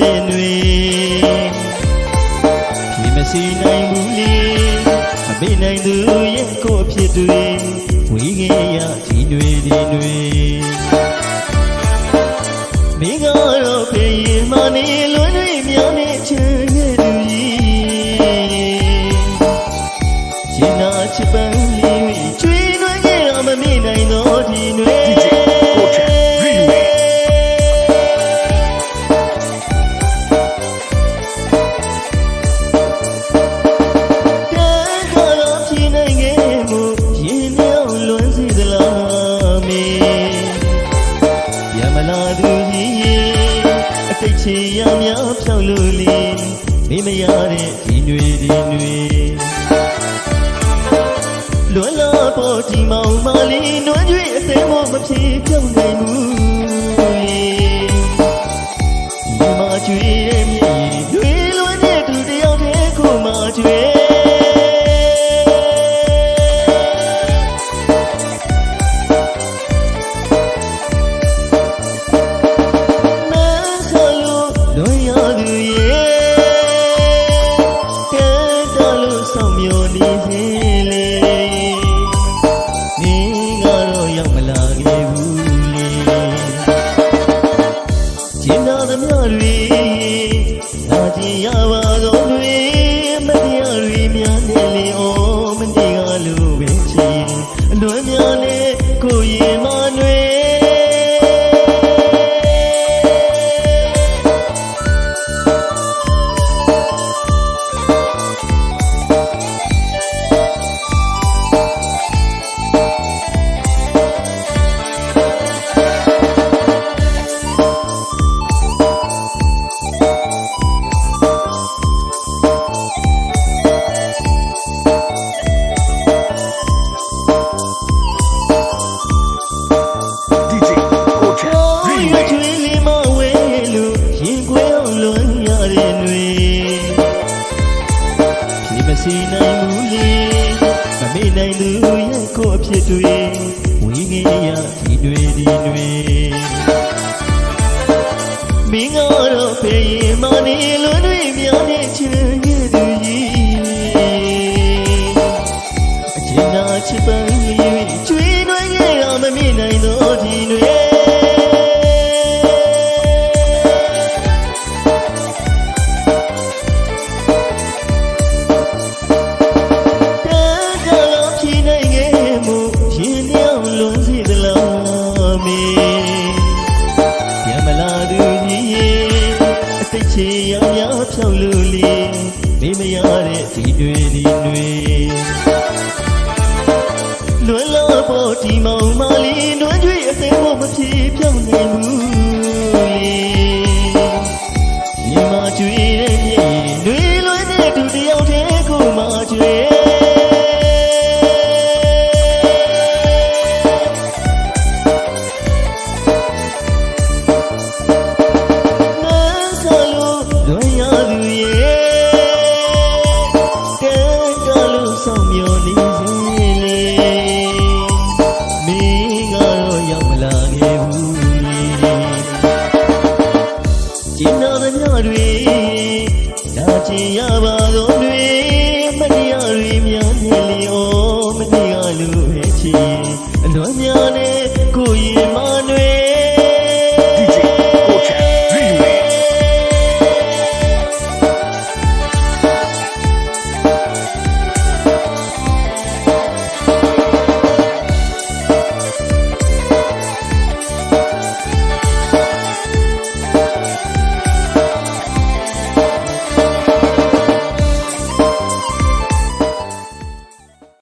တဲ့တွေဒီမစီနိုင်ဘူးလေမပေးနိုင်သူရဲ့ကိုဖြစ်တွေဝီးခဲ့ရဒီတွေဒီတွေမိကတော့ပြင်ရင်မနေလွန်းတွေမြောင်းနေချင်ရဲ့သူကြီးရှင်နာချစ်ပန်း ချေရများဖြောက်လို့လေမိမရတဲ့ဒီတွေဒီတွေလွန်လာပေါ်ဒီမောင်မလေးနွမ်းကြွေအစဲမမဖြေဖြောက်နိုင်ဘူး ရောက်မလာခဲ့ဘူးလေကျင်နာသမျှတွေငါကြည့်ရပါ နိုင်ဘူးလေမမေ့နိုင်သူရဲ့ကိုအဖြစ်တွေဝေးငယ်ရဒီတွေဒီတွေမင်းကတော့ဖေးရင်မနေလွန်တွေများနေချင်ခဲ့သူကြီးအကျဉ်းသာချစ်ပန်းလေးကျွေးနွမ်းခဲ့ရမမေ့နိုင်တော့ဒီတွေတ ချေရောင်ရောင်ဖြောက်လို့လေမေးမရတဲ့ဒီတွေဒီတွေလွန်လာပေါ်ဒီမောင်မလေးနွမ်းကြွေအစဲဖို့မဖြေဖြောက်နိုင်ဘူး နာသမျှတွေနာကျင်ရပါကုန်တွေမတရားတွေများနေလျောမတရားလူပဲချီအလွန်များနဲ့ကိုယ်ရ